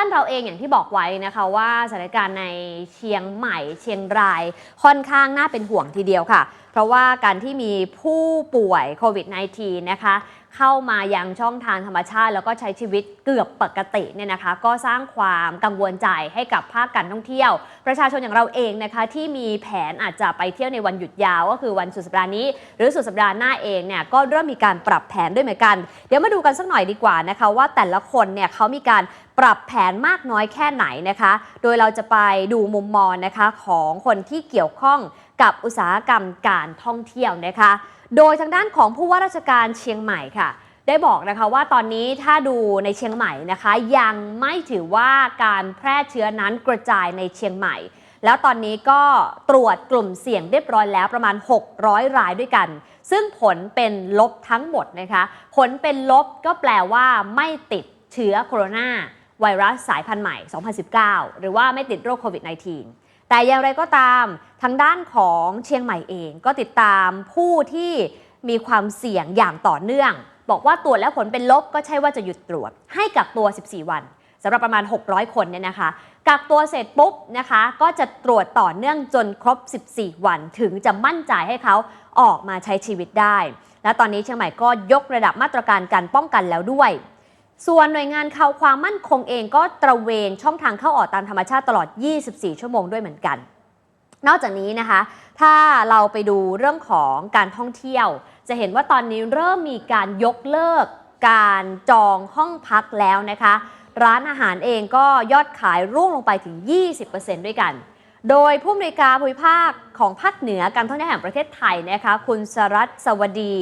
บ้านเราเองอย่างที่บอกไว้นะคะว่าสถานการณ์ในเชียงใหม่เชียงรายค่อนข้างน่าเป็นห่วงทีเดียวค่ะ เพราะว่าการที่มีผู้ป่วยโควิด -19 นะคะเข้ามายังช่องทางธรรมชาติ แล้วก็ใช้ชีวิตเกือบปกติเนี่ยนะคะ ก็สร้างความกังวลใจให้กับภาคการท่องเที่ยว ประชาชนอย่างเราเองนะคะที่มีแผนอาจจะไปเที่ยวในวันหยุดยาว ก็คือวันสุดสัปดาห์นี้ หรือสุดสัปดาห์หน้าเองเนี่ยก็เริ่มมีการปรับแผนด้วยเหมือนกัน เดี๋ยวมาดูกันสักหน่อยดีกว่านะคะ ว่าแต่ละคนเนี่ยเขามีการ ปรับแผนมากน้อยแค่ไหนนะคะ โดยเราจะไปดูมุมมองนะคะของคนที่เกี่ยวข้องกับอุตสาหกรรมการท่องเที่ยวนะคะ โดยทางด้านของผู้ว่าราชการเชียงใหม่ค่ะ ได้บอกนะคะว่าตอนนี้ถ้าดูในเชียงใหม่นะคะ ยังไม่ถือว่าการแพร่เชื้อนั้นกระจายในเชียงใหม่ แล้วตอนนี้ก็ตรวจกลุ่มเสี่ยงเรียบร้อยแล้วประมาณ 600 รายด้วยกัน ซึ่งผลเป็นลบทั้งหมดนะคะ ผลเป็นลบก็แปลว่าไม่ติดเชื้อโคโรนา ไวรัสสายพันธุ์ใหม่ 2019 หรือว่าไม่ติดโรคโควิด -19 แต่อย่างไรก็ตามทางด้านของเชียงใหม่เองก็ติดตามผู้ที่มีความเสี่ยงอย่างต่อเนื่อง บอกว่าตรวจแล้วผลเป็นลบก็ใช่ว่าจะหยุดตรวจ ให้กักตัว 14 วันสำหรับประมาณ 600 คนเนี่ยนะคะ กักตัวเสร็จปุ๊บนะคะ ก็จะตรวจต่อเนื่องจนครบ 14 วัน ถึงจะมั่นใจให้เขาออกมาใช้ชีวิตได้ และตอนนี้เชียงใหม่ก็ยกระดับมาตรการการป้องกันแล้วด้วย ส่วนหน่วยงานข่าวความมั่นคงเองก็ตระเวนช่องทางเข้าออกตามธรรมชาติตลอด 24 ชั่วโมงด้วยเหมือนกัน นอกจากนี้นะคะ ถ้าเราไปดูเรื่องของการท่องเที่ยว จะเห็นว่าตอนนี้เริ่มมีการยกเลิก การจองห้องพักแล้วนะคะ ร้านอาหารเองก็ยอดขายร่วงลงไปถึง 20%ด้วยกัน โดยผู้อำนวยการภูมิภาคของภาคเหนือการท่องเที่ยวแห่งประเทศไทยนะคะ คุณสรัตสวัสดี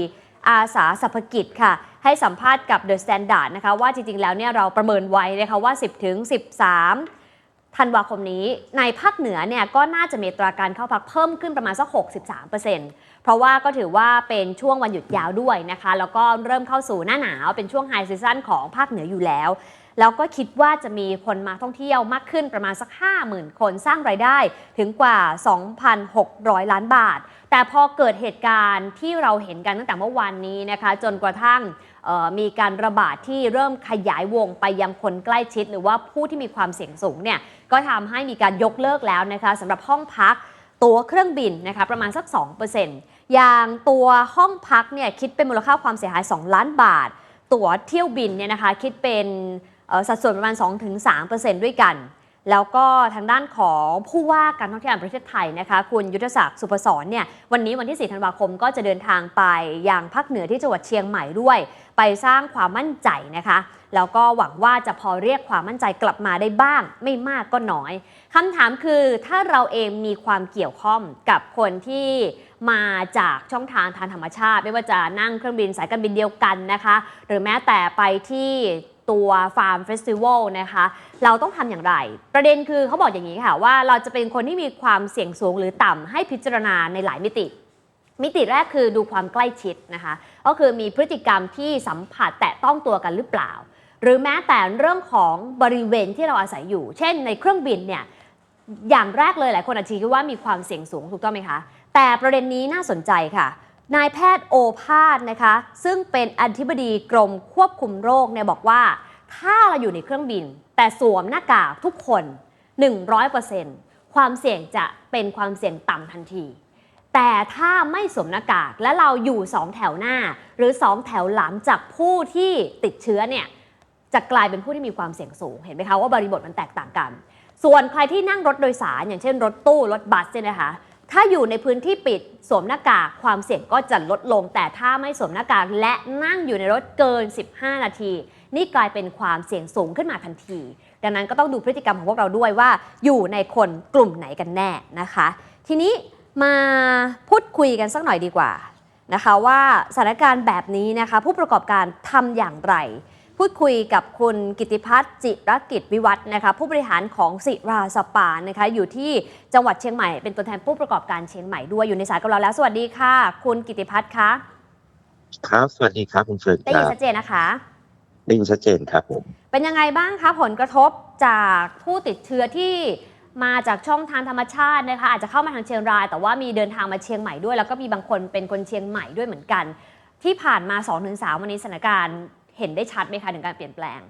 อาสาสัพกิจค่ะ ให้สัมภาษณ์กับ The Standard นะคะว่าจริงๆ แล้วเนี่ยเราประเมินไว้นะคะว่า 10ถึง13ธันวาคมนี้ในภาคเหนือเนี่ยก็น่าจะมีอัตราการเข้าพักเพิ่มขึ้นประมาณสัก 63%เพราะว่าก็ถือว่าเป็นช่วงวันหยุดยาวด้วยนะคะ แล้วก็เริ่มเข้าสู่หน้าหนาวเป็นช่วงไฮซีซันของภาคเหนืออยู่แล้ว แล้วก็คิดว่าจะมีคนมาท่องเที่ยวมากขึ้นประมาณสัก 50,000 คนสร้างรายได้ถึงกว่า 2,600 ล้านบาท แต่พอเกิดเหตุการณ์ที่เราเห็นกันตั้งแต่เมื่อวานนี้นะคะ จนกระทั่ง มีการระบาดที่เริ่มขยายวงไปยังคนใกล้ชิด หรือว่าผู้ที่มีความเสี่ยงสูงเนี่ยก็ทำให้มีการยกเลิกแล้วนะคะสำหรับห้องพักตั๋วเครื่องบินนะคะประมาณสัก 2%อย่างตัวห้องพักเนี่ยคิดเป็นมูลค่าความเสียหาย 2 ล้านบาท ตั๋วเที่ยวบินเนี่ยนะคะคิดเป็นสัดส่วนประมาณ 2-3%ด้วยกัน แล้วก็ทางด้านของผู้ว่าการท่องเที่ยวแห่งประเทศไทยนะคะคุณยุทธศักดิ์สุพศรเนี่ยวันนี้วันที่ 4 ธันวาคมก็จะเดินทางไปยังภาคเหนือที่จังหวัดเชียงใหม่ด้วย ไปสร้างความมั่นใจนะคะแล้วก็หวังว่าจะพอเรียกความมั่นใจกลับมาได้บ้าง ไม่มากก็น้อยคำถามคือถ้าเราเองมีความเกี่ยวข้องกับคนที่มาจากช่องทางทางธรรมชาติ ไม่ว่าจะนั่งเครื่องบินสายการบินเดียวกันนะคะ หรือแม้แต่ไปที่ตัวฟาร์มเฟสติวัลนะคะ เราต้องทำอย่างไร ประเด็นคือเขาบอกอย่างนี้ค่ะว่าเราจะเป็นคนที่มีความเสี่ยงสูงหรือต่ำให้พิจารณาในหลายมิติ มิติแรกคือดูความใกล้ชิดนะคะ ก็คือมีพฤติกรรมที่สัมผัสแตะต้องตัวกันหรือเปล่า หรือแม้แต่เรื่องของบริเวณที่เราอาศัยอยู่ เช่น ในเครื่องบินเนี่ยอย่างแรกเลยหลายคนอาจจะคิดว่ามีความเสี่ยงสูงถูกต้องไหมคะ แต่ประเด็นนี้น่าสนใจค่ะ นายแพทย์โอภาสนะคะ ซึ่งเป็นอธิบดีกรมควบคุมโรคเนี่ยบอกว่า ถ้าเราอยู่ในเครื่องบิน แต่สวมหน้ากากทุกคน 100%ความเสี่ยงจะเป็นความเสี่ยงต่ำทันที แต่ถ้าไม่สวมหน้ากากและเราอยู่ 2 แถวหน้า หรือ 2 แถวหลังจากผู้ที่ติดเชื้อเนี่ยจะกลายเป็นผู้ที่มีความเสี่ยงสูง เห็นไหมคะว่าบริบทมันแตกต่างกัน ส่วนใครที่นั่งรถโดยสาร อย่างเช่นรถตู้รถบัสเนี่ยนะคะถ้าอยู่ในพื้นที่ปิดสวมหน้ากากความเสี่ยงก็จะลดลง แต่ถ้าไม่สวมหน้ากากและนั่งอยู่ในรถเกิน 15 นาที นี่กลายเป็นความเสี่ยงสูงขึ้นมาทันที ดังนั้นก็ต้องดูพฤติกรรมของพวกเราด้วยว่า อยู่ในคนกลุ่มไหนกันแน่นะคะ ทีนี้ มาพูดคุยกันสักหน่อยดีกว่านะคะว่าสถานการณ์แบบนี้นะคะผู้ประกอบการทำอย่างไร พูดคุยกับคุณกิติพัฒน์จิรกิจวิวัฒน์นะคะผู้บริหารของสิราสปานะคะอยู่ที่จังหวัดเชียงใหม่เป็นตัวแทนผู้ประกอบการเชียงใหม่ด้วยอยู่ในสายกับเราแล้ว สวัสดีค่ะ คุณกิติพัฒน์คะครับ สวัสดีครับคุณเฟิร์นได้คยินรับชัดเจนนะคะได้ยินชัดเจนครับผมเป็นยังไงบ้างคะผลกระทบจากผู้ติดเชื้อที่ มาจากช่องทางธรรมชาตินะคะอาจจะเข้ามาทางเชียงราย แต่ว่ามีเดินทางมาเชียงใหม่ด้วย แล้วก็มีบางคนเป็นคนเชียงใหม่ด้วยเหมือนกัน ที่ผ่านมา 2-3 วันนี้สถานการณ์เห็นได้ชัดไหมคะถึงการเปลี่ยนแปลง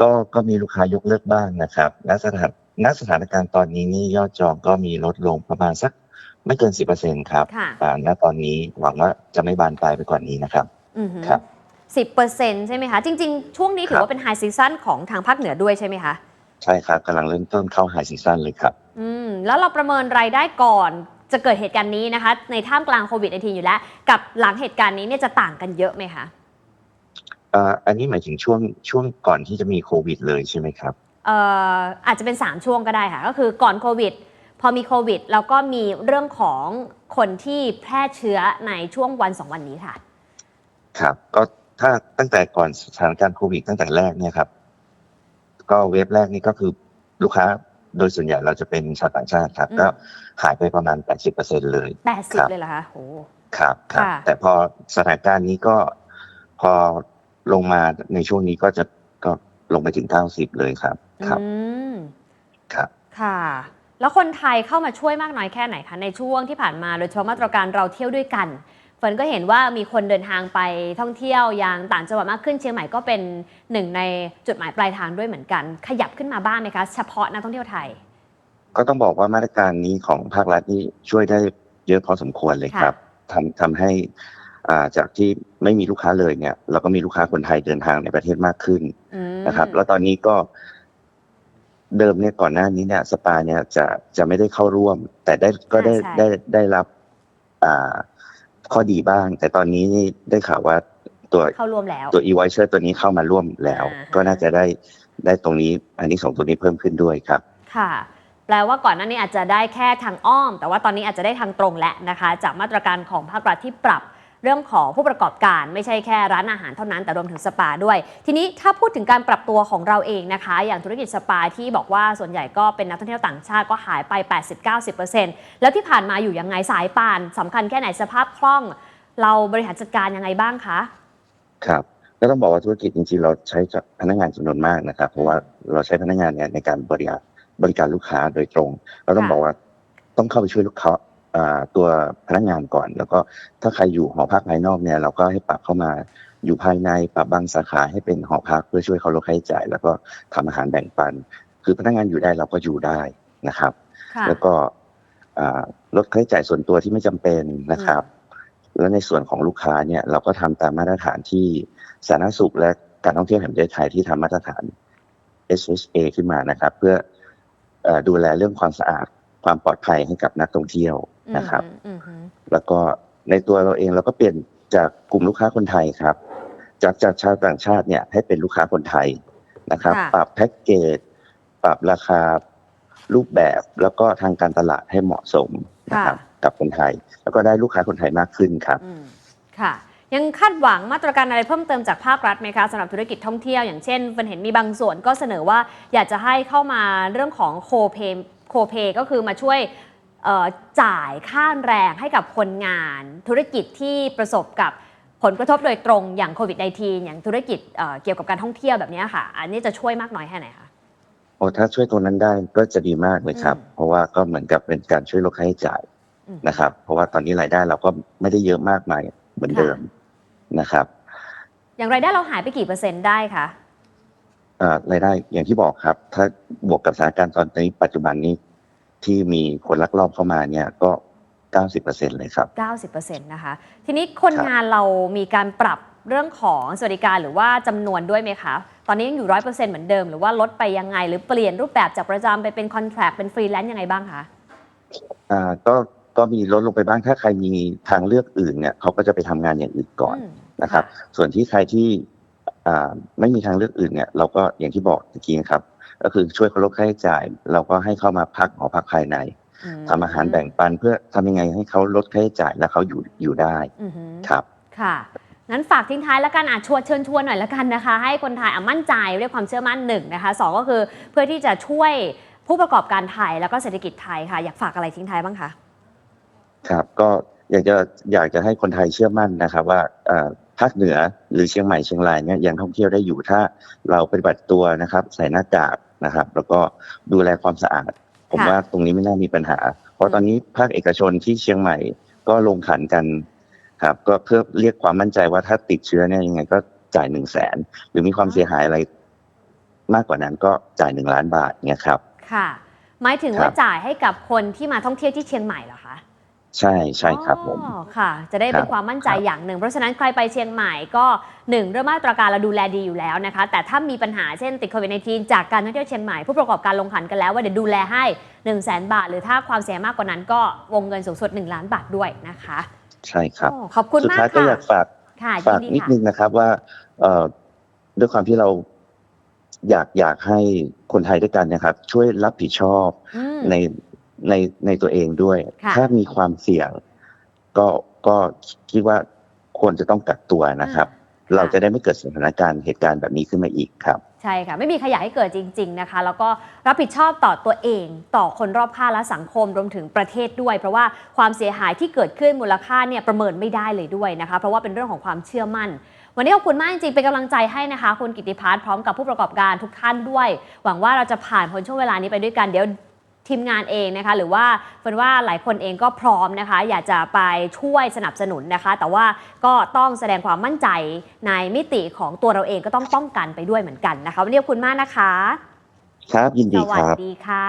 ก็ก็มีลูกค้ายกเลิกบ้างนะครับณสถานณสถานการณ์ตอนนี้นี่ยอดจองก็มีลดลงประมาณสักไม่เกินสิบเปอร์เซ็นครับค่ะอ่าณตอนนี้หวังว่าจะไม่บานปลายไปกว่านี้นะครับอือหือครับสิบเปอร์เซ็นต์ใช่ไหมคะ จริง ๆ ช่วงนี้ถืคอรับว่าเป็นไฮซีซั o นของทางภาคเหนือด้วยใช่ไหมคะ ใช่ครับกำลังเริ่มต้นเข้าไฮซีซั่นเลยครับ อืมแล้วเราประเมินรายได้ก่อนจะเกิดเหตุการณ์นี้นะคะ ในท่ามกลางโควิด -19 อยู่แล้ว กับหลังเหตุการณ์นี้เนี่ยจะต่างกันเยอะไหมคะอ่าอันนี้หมายถึงช่วงช่วงก่อนที่จะมีโควิด เลยใช่ไหมครับเอ่ออาจจะเป็น 3 ช่วงก็ได้ค่ะ ก็คือก่อนโควิด พอมีโควิด แล้วก็มีเรื่องของคนที่แพร่เชื้อในช่วงวัน 2 วันนี้ค่ะ ครับ ก็ถ้าตั้งแต่ก่อนสถานการณ์โควิดตั้งแต่แรกเนี่ยครับ ก็เว็บแรกนี่ก็คือลูกค้าโดยส่วนใหญ่เราจะเป็นชาวต่างชาติครับอืมก็หายไปประมาณ 80%เลยครับ80 เลยเหรอคะโอ้ครับครับค่ะแต่พอสถานการณ์นี้ก็พอลงมาในช่วงนี้ก็จะก็ลงไปถึง 90 เลยครับ ครับอืมครับ ค่ะ แล้วคนไทยเข้ามาช่วยมากน้อยแค่ไหนคะ ในช่วงที่ผ่านมาโดยเฉพาะมาตรการเราเที่ยวด้วยกัน เฟิร์นก็เห็นว่ามีคนเดินทางไปท่องเที่ยวยังต่างจังหวัดมากขึ้นเชียงใหม่ก็เป็นหนึ่งในจุดหมายปลายทางด้วยเหมือนกัน ขยับขึ้นมาบ้างไหมคะเฉพาะนักท่องเที่ยวไทย ก็ต้องบอกว่ามาตรการนี้ของภาครัฐนี่ช่วยได้เยอะพอสมควรเลยครับทำทำให้อ่าจากที่ไม่มีลูกค้าเลยเนี่ย เราก็มีลูกค้าคนไทยเดินทางในประเทศมากขึ้นอืมนะครับ แล้วตอนนี้ก็เดิมเนี่ยก่อนหน้านี้เนี่ย สปาเนี่ยจะจะไม่ได้เข้าร่วม แต่ได้ก็ได้ใช่ได้ได้รับ อ่า ข้อดีบ้าง แต่ตอนนี้นี่ได้ข่าวว่าตัวเข้าร่วมแล้ว ตัว e-voucher ตัวนี้เข้ามาร่วมแล้วอ่าฮะก็น่าจะได้ได้ตรงนี้ อันนี้สองตัวนี้เพิ่มขึ้นด้วยครับ ค่ะ แปลว่าก่อนหน้านี้อาจจะได้แค่ทางอ้อม แต่ว่าตอนนี้อาจจะได้ทางตรงแล้วนะคะ จากมาตรการของภาครัฐที่ปรับ เรื่องของผู้ประกอบการไม่ใช่แค่ร้านอาหารเท่านั้นแต่รวมถึงสปาด้วย ทีนี้ถ้าพูดถึงการปรับตัวของเราเองนะคะ อย่างธุรกิจสปาที่บอกว่าส่วนใหญ่ก็เป็นนักท่องเที่ยวต่างชาติก็หายไป 80-90%แล้วที่ผ่านมาอยู่ยังไงสายป่านสำคัญแค่ไหนสภาพคล่อง เราบริหารจัดการยังไงบ้างคะครับก็ต้องบอกว่าธุรกิจจริงๆเราใช้จากพนักงานจำนวนมากนะครับ เพราะว่าเราใช้พนักงานเนี่ยในการบริการบริการลูกค้าโดยตรง เราต้องค่ะบอกว่าต้องเข้าไปช่วยลูกค้าอ่า ตัวพนักงานก่อน แล้วก็ถ้าใครอยู่หอพักภายนอกเนี่ย เราก็ให้ปรับเข้ามาอยู่ภายในปรับบางสาขาให้เป็นหอพักเพื่อช่วยเขาลดค่าใช้จ่าย แล้วก็ทำอาหารแบ่งปัน คือพนักงานอยู่ได้เราก็อยู่ได้นะครับค่ะแล้วก็อ่าลดค่าใช้จ่ายส่วนตัวที่ไม่จำเป็นนะครับ แล้วในส่วนของลูกค้าเนี่ยเราก็ทำตามมาตรฐานที่สาธารณสุขและการท่องเที่ยวแห่งประเทศไทยที่ทำมาตรฐาน SHA ขึ้นมานะครับ เพื่อเอ่อดูแลเรื่องความสะอาด ความปลอดภัยให้กับนักท่องเที่ยวนะครับอืมอืมแล้วก็ในตัวเราเองเราก็เปลี่ยนจากกลุ่มลูกค้าคนไทยครับ จากจากชาวต่างชาติเนี่ยให้เป็นลูกค้าคนไทยนะครับค่ะปรับแพ็กเกจปรับราคารูปแบบแล้วก็ทางการตลาดให้เหมาะสมนะครับกับคนไทย แล้วก็ได้ลูกค้าคนไทยมากขึ้นครับอืมค่ะ ยังคาดหวังมาตรการอะไรเพิ่มเติมจากภาครัฐไหมคะสำหรับธุรกิจท่องเที่ยวอย่างเช่นเฟิร์นเห็นมีบางส่วนก็เสนอว่าอยากจะให้เข้ามาเรื่องของโคเพ โคเพก็คือมาช่วยเอ่อจ่ายค่าแรงให้กับคนงานธุรกิจที่ประสบกับผลกระทบโดยตรงอย่างโควิด -19 อย่างธุรกิจเอ่อเกี่ยวกับการท่องเที่ยวแบบนี้ค่ะ อันนี้จะช่วยมากน้อยแค่ไหนคะโอ้ถ้าช่วยตรงนั้นได้ก็จะดีมากเลยครับอืมเพราะว่าก็เหมือนกับเป็นการช่วยลดค่าใช้จ่ายอืมนะครับ เพราะว่าตอนนี้รายได้เราก็ไม่ได้เยอะมากมายเหมือนเดิมนะครับ อย่างไรายได้เราหายไปกี่เปอร์เซ็นต์ได้คะอ่า รายได้อย่างที่บอกครับ ถ้าบวกกับสถานการณ์ตอนนี้ปัจจุบันนี้ที่มีคนลักลอบเข้ามาเนี่ยก็ 90%เลยครับ 90%นะคะ ทีนี้คนครับงานเรามีการปรับเรื่องของสวัสดิการหรือว่าจำนวนด้วยไหมคะ ตอนนี้ยังอยู่100%เหมือนเดิม หรือว่าลดไปยังไง หรือเปลี่ยนรูปแบบจากประจำไปเป็นคอนแท c t เป็นฟรีแลนซ์ยังไงบ้างคะอ่าก็ก็มีลดลงไปบ้างถ้าใครมีทางเลือกอื่นเนี่ยเขาก็จะไปทำงานอย่างอื่นก่อนอืมนะครับ ส่วนที่ใครที่อ่า ไม่มีทางเลือกอื่นเนี่ยเราก็อย่างที่บอกเมื่อกี้นะครับ ก็คือช่วยเขาลดค่าใช้จ่าย เราก็ให้เข้ามาพักหอพักภายในอืมทำอาหารแบ่งปันเพื่อทำยังไงให้เขาลดค่าใช้จ่ายและเขาอยู่อยู่ได้อือหือครับค่ะงั้นฝากทิ้งท้ายแล้วกันอาชวนเชิญชวนหน่อยแล้วกันนะคะ ให้คนไทยอะมั่นใจเรียกความเชื่อมั่นหนึ่งนะคะสองก็คือเพื่อที่จะช่วยผู้ประกอบการไทยแล้วก็เศรษฐกิจไทยค่ะ อยากฝากอะไรทิ้งท้ายบ้างคะครับก็อยากจะอยากจะให้คนไทยเชื่อมั่นนะครับว่าเอ่อ ภาคเหนือหรือเชียงใหม่เชียงรายเนี่ยยังท่องเที่ยวได้อยู่ถ้าเราปฏิบัติตัวนะครับ ใส่หน้ากากนะครับ แล้วก็ดูแลความสะอาด ผมค่ะว่าตรงนี้ไม่น่ามีปัญหา เพราะตอนนี้ภาคเอกชนที่เชียงใหม่ก็ลงขันกันครับ ก็เพื่อเรียกความมั่นใจว่าถ้าติดเชื้อเนี่ยยังไงก็จ่ายหนึ่งแสนหรือมีความเสียหายอะไร มากกว่านั้นก็จ่ายหนึ่งล้านบาทเนี่ยครับ ค่ะ หมายถึงครัว่าบจ่ายให้กับคนที่มาท่องเที่ยวที่เชียงใหม่เหรอคะ ใช่ใช่ครับผมอ๋อค่ะ จะได้เป็นครับความมั่นใจครับอย่างหนึ่ง เพราะฉะนั้นใครไปเชียงใหม่ก็หนึ่งเรื่องมาตรการเราดูแลดีอยู่แล้วนะคะ แต่ถ้ามีปัญหาเช่นติดโควิด -19 จากการท่องเที่ยวเชียงใหม่ผู้ประกอบการลงขันกันแล้วว่าเดี๋ยวดูแลให้ 1 0 0 0 0แบาท หรือถ้าความเสียหายมากกว่านั้นก็วงเงินสูงสุด1ล้านบาทด้วยนะคะ ใช่ครับโอ้ขอบคุณสุดมากท้ายก็ค่ะอยากฝากค่ะฝากยินิดค่ะนึงนะครับว่าเอ่อด้วยความที่เราอยากอยากให้คนไทยด้วยกันนะครับ ช่วยรับผิดชอบอืมใน ในในตัวเองด้วยค่ะถ้ามีความเสี่ยง ก็ก็คิดว่าควรจะต้องกักตัวนะครับอ่าเราจะได้ไม่เกิดสถานการณ์เหตุการณ์แบบนี้ขึ้นมาอีกครับ ใช่ค่ะ ไม่มีใครอยากให้เกิดจริง ๆนะคะ แล้วก็รับผิดชอบต่อตัวเอง ต่อคนรอบข้างและสังคมรวมถึงประเทศด้วย เพราะว่าความเสียหายที่เกิดขึ้นมูลค่าเนี่ยประเมินไม่ได้เลยด้วยนะคะ เพราะว่าเป็นเรื่องของความเชื่อมั่นวันนี้ขอบคุณมากจริงๆ เป็นกำลังใจให้นะคะ คุณกิติพัฒน์พร้อมกับผู้ประกอบการทุกท่านด้วย หวังว่าเราจะผ่านพ้นช่วงเวลานี้ไปด้วยกัน เดี๋ยว ทีมงานเองนะคะหรือว่าเป็นว่าหลายคนเองก็พร้อมนะคะ อยากจะไปช่วยสนับสนุนนะคะ แต่ว่าก็ต้องแสดงความมั่นใจในมิติของตัวเราเองก็ต้องป้องกันไปด้วยเหมือนกันนะคะวันนี้ขอบคุณมากนะคะ ครับยินสดีวัคสรับ ดีค่ะ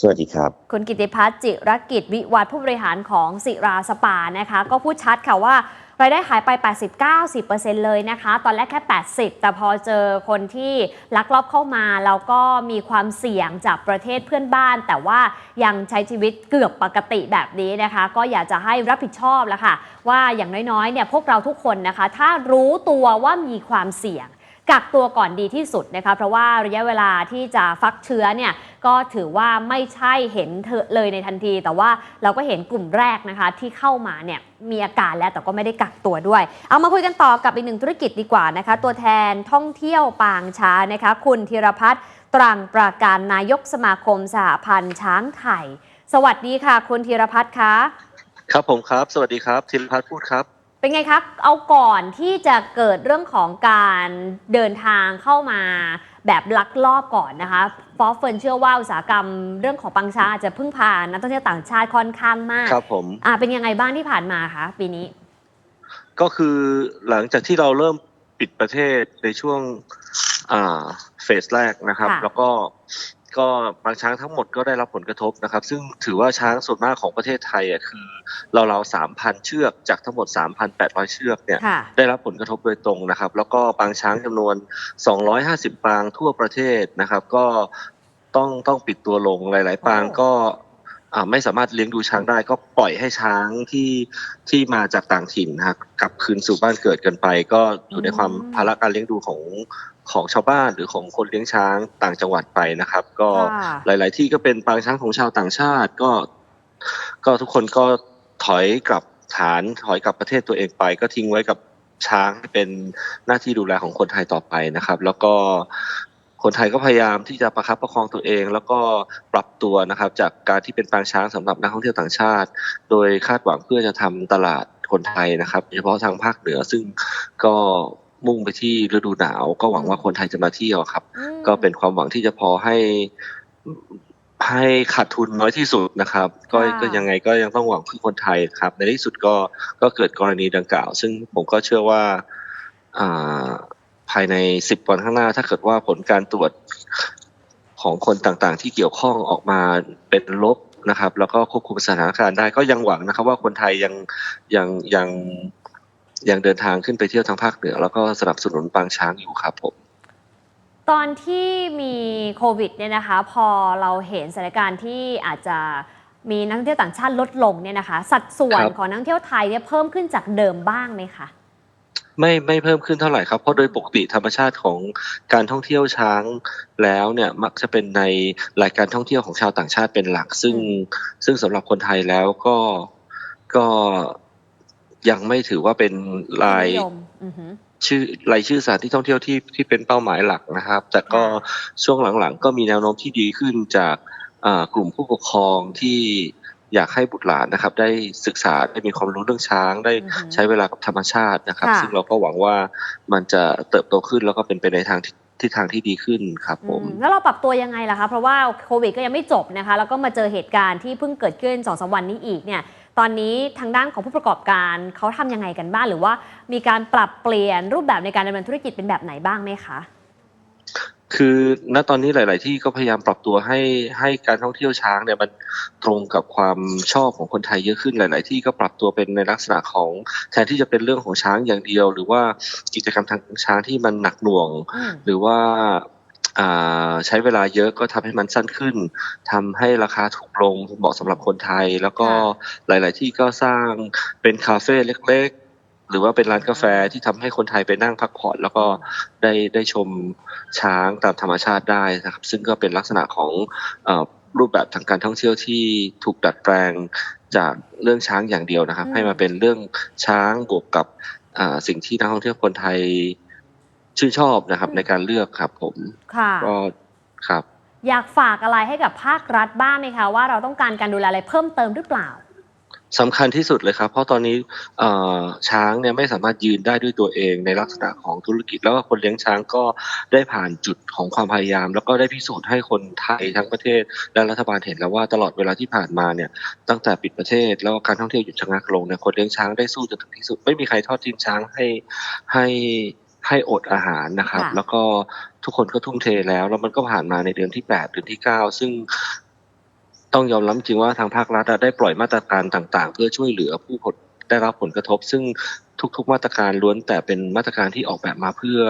สวัสดีครับ คุณกิติพัฒน์จิรกิจวิวัฒน์ผู้บริหารของสิราสปานะคะ ก็พูดชัดค่ะว่า รายได้หายไป 80-90%เลยนะคะ ตอนแรกแค่ 80 แต่พอเจอคนที่ลักลอบเข้ามาแล้วก็มีความเสี่ยงจากประเทศเพื่อนบ้าน แต่ว่ายังใช้ชีวิตเกือบปกติแบบนี้นะคะ ก็อยากจะให้รับผิดชอบแล้วค่ะ ว่าอย่างน้อยๆเนี่ยพวกเราทุกคนนะคะ ถ้ารู้ตัวว่ามีความเสี่ยง กักตัวก่อนดีที่สุดนะคะเพราะว่าระยะเวลาที่จะฟักเชื้อเนี่ยก็ถือว่าไม่ใช่เห็นเธอเลยในทันที แต่ว่าเราก็เห็นกลุ่มแรกนะคะที่เข้ามาเนี่ยมีอาการแล้วแต่ก็ไม่ได้กักตัวด้วย เอามาคุยกันต่อกับอีกหนึ่งธุรกิจดีกว่านะคะ ตัวแทนท่องเที่ยวปางช้านะคะคุณธีรพัฒน์ตรังประการนายกสมาคมสหพันธ์ช้างไทย สวัสดีค่ะ คุณธีรพัฒน์คะครับผมครับ สวัสดีครับธิรพัฒน์พูดครับ เป็นไงครับ เอาก่อนที่จะเกิดเรื่องของการเดินทางเข้ามาแบบลักลอบก่อนนะคะเพราะเฟิร์นเชื่อว่าอุตสาหกรรมเรื่องของปังชาอาจจะพึ่งพานักท่องเที่ยวต่างชาติค่อนข้างมากครับผมอ่าเป็นยังไงบ้างที่ผ่านมาคะปีนี้ ก็คือหลังจากที่เราเริ่มปิดประเทศในช่วงอ่าเฟสแรกนะครับค่ะแล้วก็ ก็บางช้างทั้งหมดก็ได้รับผลกระทบนะครับ ซึ่งถือว่าช้างส่วนมากของประเทศไทยอะคือเราเราสามพันเชือกจากทั้งหมด 3,800 เชือกเนี่ยค่ะได้รับผลกระทบโดยตรงนะครับ แล้วก็ปางช้างจำนวน 250 ปางทั่วประเทศนะครับ ก็ต้องต้องปิดตัวลงหลาย ๆ ปางโอ้ก็อ่า ไม่สามารถเลี้ยงดูช้างได้ก็ปล่อยให้ช้างที่ที่มาจากต่างถิ่นนะครับกลับคืนสู่บ้านเกิดกันไป ก็อยู่ในความภาระการเลี้ยงดูของของชาวบ้านหรือของคนเลี้ยงช้างต่างจังหวัดไปนะครับ ก็ค่ะหลาย ๆ ที่ก็เป็นปางช้างของชาวต่างชาติก็ ก็ทุกคนก็ถอยกลับฐานถอยกลับประเทศตัวเองไป ก็ทิ้งไว้กับช้างให้เป็นหน้าที่ดูแลของคนไทยต่อไปนะครับ แล้วก็ คนไทยก็พยายามที่จะประคับประคองตัวเอง แล้วก็ปรับตัวนะครับ จากการที่เป็นปางช้างสำหรับนักท่องเที่ยวต่างชาติ โดยคาดหวังเพื่อจะทำตลาดคนไทยนะครับโดยเฉพาะทางภาคเหนือซึ่งก็มุ่งไปที่ฤดูหนาว ก็หวังว่าคนไทยจะมาเที่ยวครับอืมก็เป็นความหวังที่จะพอให้ให้ขาดทุนน้อยที่สุดนะครับ ก็ค่ะก็ยังไงก็ยังต้องหวังเพื่อคนไทยครับ ในที่สุดก็ก็เกิดกรณีดังกล่าว ซึ่งผมก็เชื่อว่าอ่า ภายในสิบวันข้างหน้า ถ้าเกิดว่าผลการตรวจของคนต่างๆ ที่เกี่ยวข้องออกมาเป็นลบนะครับ แล้วก็ควบคุมสถานการณ์ได้ก็ยังหวังนะครับ ว่าคนไทยยังยังยังยังเดินทางขึ้นไปเที่ยวทางภาคเหนือ แล้วก็สนับสนุนปางช้างอยู่ครับผมตอนที่มีโควิดเนี่ยนะคะพอเราเห็นสถานการณ์ที่อาจจะมีนักท่องเที่ยวต่างชาติลดลงเนี่ยนะคะ สัดส่วนครับของนักท่องเที่ยวไทยเนี่ยเพิ่มขึ้นจากเดิมบ้างไหมคะ ไม่ไม่เพิ่มขึ้นเท่าไหร่ครับ เพราะโดยปกติธรรมชาติของการท่องเที่ยวช้างแล้วเนี่ยมักจะเป็นในรายการท่องเที่ยวของชาวต่างชาติเป็นหลัก ซึ่งอืมซึ่งสำหรับคนไทยแล้วก็ก็ยังไม่ถือว่าเป็นรายนิยมอือหือชื่อรายชื่อสถานที่ท่องเที่ยวที่ที่เป็นเป้าหมายหลักนะครับ แต่ก็ค่ช่วงหลังๆ ก็มีแนวโน้มที่ดีขึ้นจากอ่ากลุ่มผู้ปกครองที่ อยากให้บุตรหลานนะครับ ได้ศึกษาได้มีความรู้เรื่องช้างได้อือหือใช้เวลากับธรรมชาตินะครับค่ะซึ่งเราก็หวังว่ามันจะเติบโตขึ้นแล้วก็เป็นไปในทางที่ที่ทางที่ดีขึ้นครับผมอืมแล้วเราปรับตัวยังไงล่ะคะ เพราะว่าโควิดก็ยังไม่จบนะคะ แล้วก็มาเจอเหตุการณ์ที่เพิ่งเกิดขึ้น2อสวันนี้อีกเนี่ยตอนนี้ทางด้านของผู้ประกอบการเขาทำยังไงกันบ้างหรือว่ามีการปรับเปลี่ยนรูปแบบในการดำเนินธุรกิจเป็นแบบไหนบ้างไหมคะ คือณตอนนี้หลาย ๆ ที่ก็พยายามปรับตัวให้ให้การท่องเที่ยวช้างเนี่ยมันตรงกับความชอบของคนไทยเยอะขึ้นหลาย ๆ ที่ก็ปรับตัวเป็นในลักษณะของแทนที่จะเป็นเรื่องของช้างอย่างเดียว หรือว่ากิจกรรมทางช้างที่มันหนักหน่วงอืมหรือว่าอ่าใช้เวลาเยอะก็ทำให้มันสั้นขึ้นทำให้ราคาถูกลงเหมาะสำหรับคนไทย แล้วก็หลาย ๆ ที่ก็สร้างเป็นคาเฟ่เล็ก ๆ หรือว่าเป็นร้านกาแฟที่ทำให้คนไทยไปนั่งพักผ่อนแล้วก็ได้ได้ชมช้างตามธรรมชาติได้นะครับ ซึ่งก็เป็นลักษณะของเออรูปแบบทางการท่องเที่ยวที่ถูกดัดแปลงจากเรื่องช้างอย่างเดียวนะครับอืมให้มาเป็นเรื่องช้างบวกกับอ่าสิ่งที่นักท่องเที่ยวคนไทยชื่นชอบนะครับ ในการเลือกครับผมค่ะก็ครับ อยากฝากอะไรให้กับภาครัฐบ้างไหมคะว่าเราต้องการการดูแลอะไรเพิ่มเติมหรือเปล่า สำคัญที่สุดเลยครับ เพราะตอนนี้เอ่อช้างเนี่ยไม่สามารถยืนได้ด้วยตัวเองในลักษณะของธุรกิจ แล้วก็คนเลี้ยงช้างก็ได้ผ่านจุดของความพยายาม แล้วก็ได้พิสูจน์ให้คนไทยทั้งประเทศ และรัฐบาลเห็นแล้วว่าตลอดเวลาที่ผ่านมาเนี่ยตั้งแต่ปิดประเทศ แล้วก็การท่องเที่ยวหยุดชะงักลงเนี่ยคนเลี้ยงช้างได้สู้จนถึงที่สุด ไม่มีใครทอดทิ้งช้างให้ให้ให้อดอาหารนะครับค่ะแล้วก็ทุกคนก็ทุ่มเทแล้ว แล้วมันก็ผ่านมาในเดือนที่แปดเดือนที่เก้าซึ่ง ต้องยอมรับจริงว่าทางภาครัฐอะได้ปล่อยมาตรการต่างๆ เพื่อช่วยเหลือผู้ผลได้รับผลกระทบ ซึ่งทุก ๆ มาตรการล้วนแต่เป็นมาตรการที่ออกแบบมาเพื่อ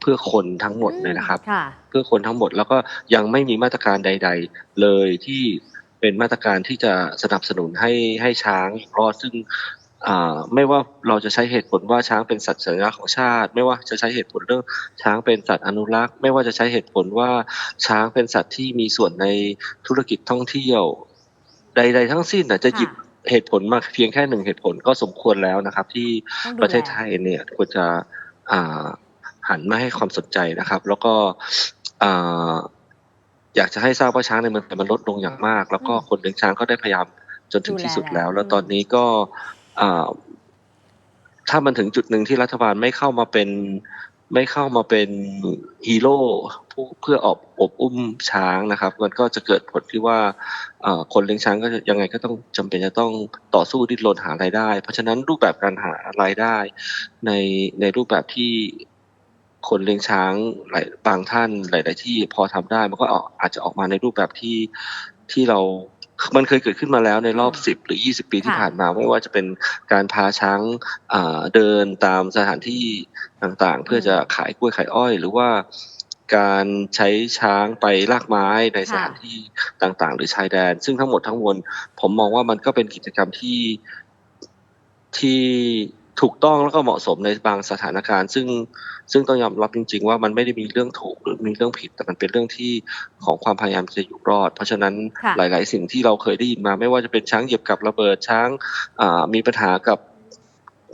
เพื่อคนทั้งหมดเลยนะครับค่ะเพื่อคนทั้งหมดแล้วก็ยังไม่มีมาตรการใด ๆ เลยที่เป็นมาตรการที่จะสนับสนุนให้ให้ช้างอยู่รอดซึ่งอ่า ไม่ว่าเราจะใช้เหตุผลว่าช้างเป็นสัตว์สัญลักษณ์ของชาติ ไม่ว่าจะใช้เหตุผลเรื่องช้างเป็นสัตว์อนุรักษ์ ไม่ว่าจะใช้เหตุผลว่าช้างเป็นสัตว์ที่มีส่วนในธุรกิจท่องเที่ยว ใด ๆ ทั้งสิ้นน่ะจะหยิบเหตุผลมาเพียงแค่หนึ่งเหตุผลก็สมควรแล้วนะครับ ที่ต้องดูแลประเทศไทยเนี่ยควรจะอ่าหันมาให้ความสนใจนะครับ แล้วก็อ่าอยากจะให้ทราบว่าช้างในเมืองไทยมันลดลงอย่างมาก แล้วก็คนเลี้ยงช้างก็ได้พยายามจนถึงที่สุดแล้ว แล้วตอนนี้ก็อ่า ถ้ามันถึงจุดหนึ่งที่รัฐบาลไม่เข้ามาเป็นไม่เข้ามาเป็นฮีโร่เพื่ออบอบอุ้มช้างนะครับ มันก็จะเกิดผลที่ว่าคนเลี้ยงช้างก็ยังไงก็ต้องจำเป็นจะต้องต่อสู้ดิ้นรนหารายได้ เพราะฉะนั้นรูปแบบการหารายได้ในในรูปแบบที่คนเลี้ยงช้างหลายบางท่านหลาย ๆ ที่พอทำได้มันก็อาจจะออกมาในรูปแบบที่ที่เรา มันเคยเกิดขึ้นมาแล้วในรอบ10หรือ20ปีที่ค่ะผ่านมาไม่ว่าจะเป็นการพาช้างอ่าเดินตามสถานที่ต่างๆ เพื่อจะขายกล้วยขายอ้อย หรือว่าการใช้ช้างไปลากไม้ในสถานที่ต่างๆ หรือชายแดน ซึ่งทั้งหมดทั้งมวลผมมองว่ามันก็เป็นกิจกรรมที่ที่ ถูกต้องแล้วก็เหมาะสมในบางสถานการณ์ ซึ่งซึ่งต้องยอมรับจริง ๆ ว่ามันไม่ได้มีเรื่องถูกหรือมีเรื่องผิด แต่มันเป็นเรื่องที่ของความพยายามจะอยู่รอด เพราะฉะนั้นค่ะหลาย ๆ สิ่งที่เราเคยได้ยินมา ไม่ว่าจะเป็นช้างเหยียบกับระเบิดช้างอ่ามีปัญหากับ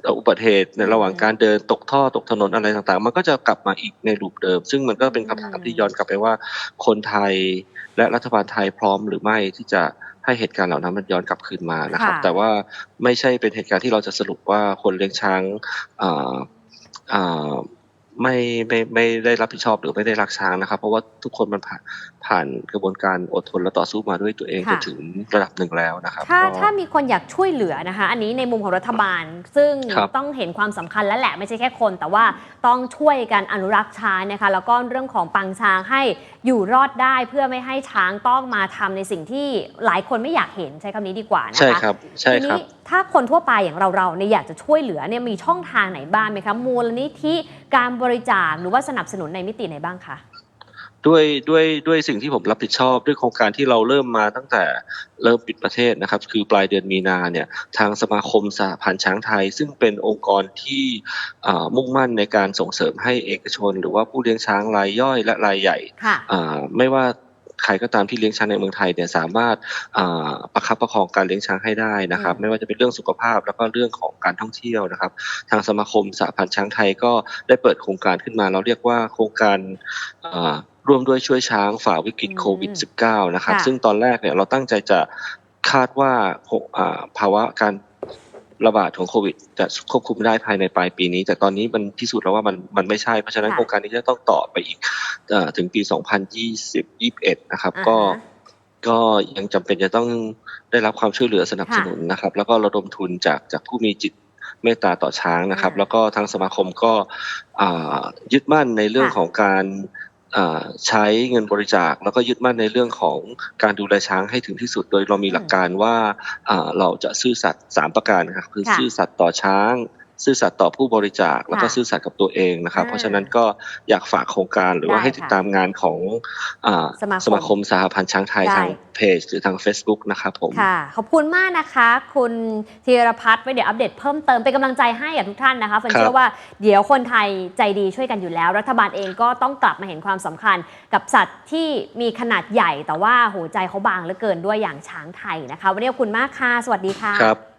เอ่ออุบัติเหตุในระหว่างการเดินตกท่อตกถนนอะไรต่างๆ มันก็จะกลับมาอีกในรูปเดิม ซึ่งมันก็เป็นคำถามที่ย้อนกลับไปว่าคนไทยและรัฐบาลไทยพร้อมหรือไม่ที่จะ ให้เหตุการณ์เหล่านั้นมันย้อนกลับคืนมานะครับค่ะแต่ว่าไม่ใช่เป็นเหตุการณ์ที่เราจะสรุปว่าคนเลี้ยงช้างอ่าอ่า ไม่ไม่ไม่ได้รับผิดชอบหรือไม่ได้รักช้างนะครับ เพราะว่าทุกคนมันผ่านผ่านกระบวนการอดทนและต่อสู้มาด้วยตัวเองจค่ะนถึงระดับหนึ่งแล้วนะครับถ้าก็ถ้ามีคนอยากช่วยเหลือนะคะ อันนี้ในมุมของรัฐบาล ซึ่งครับต้องเห็นความสำคัญแล้วแหละไม่ใช่แค่คน แต่ว่าต้องช่วยกันอนุรักษ์ช้างนะคะ แล้วก็เรื่องของปังช้างให้อยู่รอดได้เพื่อไม่ให้ช้างต้องมาทำในสิ่งที่หลายคนไม่อยากเห็นใช้คำนี้ดีกว่านะคะใช่ครับใช่ทีครันี้บถ้าคนทั่วไปอย่างเราๆเนี่ยอยากจะช่วยเหลือเนี่ยมีช่องทางไหนบ้างไหมคะมูลนิธิการบริจาคหรือว่าสนับสนุนในมิติไหนบ้างคะด้วยด้วยด้วยสิ่งที่ผมรับผิดชอบด้วยโครงการที่เราเริ่มมาตั้งแต่เริ่มปิดประเทศนะครับ คือปลายเดือนมีนาเนี่ยทางสมาคมสหพันธ์ช้างไทย ซึ่งเป็นองค์กรที่อ่ามุ่งมั่นในการส่งเสริมให้เอกชน หรือว่าผู้เลี้ยงช้างรายย่อยและรายใหญ่ค่ะอ่าไม่ว่า ใครก็ตามที่เลี้ยงช้างในเมืองไทยเนี่ยสามารถอ่าประคับประคองการเลี้ยงช้างให้ได้นะครับอืมไม่ว่าจะเป็นเรื่องสุขภาพแล้วก็เรื่องของการท่องเที่ยวนะครับ ทางสมาคมสหพันธ์ช้างไทยก็ได้เปิดโครงการขึ้นมา เราเรียกว่าโครงการอ่าร่วมด้วยช่วยช้างฝ่าวิกฤตอืมโควิด -19 นะครับค่ะซึ่งตอนแรกเนี่ยเราตั้งใจจะคาดว่าโคอ่าภาวะการ ระบาดของโควิด จะควบคุมได้ภายในปลายปีนี้ แต่ตอนนี้มันพิสูจน์แล้วว่ามันมันไม่ใช่ เพราะฉะนั้นค่ะโครงการนี้จะต้องต่อไปอีกเอ่อถึงปี 2020-21 นะครับอ่าฮะก็ก็ยังจำเป็นจะต้องได้รับความช่วยเหลือสนับสนุนนะครับ แล้วก็ระดมทุนจากจากผู้มีจิตเมตตาต่อช้างนะครับอ่าแล้วก็ทางสมาคมก็อ่ายึดมั่นในเรื่องค่ะของการอ่า ใช้เงินบริจาคแล้วก็ยึดมั่นในเรื่องของการดูแลช้างให้ถึงที่สุด โดยเรามีหลักการว่าอ่าเราจะซื่อสัตย์สามประการนะครับคือค่ะซื่อสัตย์ต่อช้าง ซื่อสัตย์ต่อผู้บริจาคแล้วก็ค่ะซื่อสัตย์กับตัวเองนะครับอ่าเพราะฉะนั้นก็อยากฝากโครงการหรือว่าได้ให้ติดตามงานของอ่าสมาคมสมาคมสหพันธ์ช้างไทยได้ทางเพจหรือทาง Facebook นะครับผมค่ะขอบคุณมากนะคะ คุณธีรพัฒน์ไว้เดี๋ยวอัปเดตเพิ่มเติมเป็นกำลังใจให้กับทุกท่านนะคะเฟิร์นครับเชื่อว่าเดี๋ยวคนไทยใจดีช่วยกันอยู่แล้ว รัฐบาลเองก็ต้องกลับมาเห็นความสำคัญ กับสัตว์ที่มีขนาดใหญ่แต่ว่าหัวใจเขาบางเหลือเกินด้วยอย่างช้างไทยนะคะ วันนี้ขอบคุณมากค่ะ สวัสดีค่ะครับ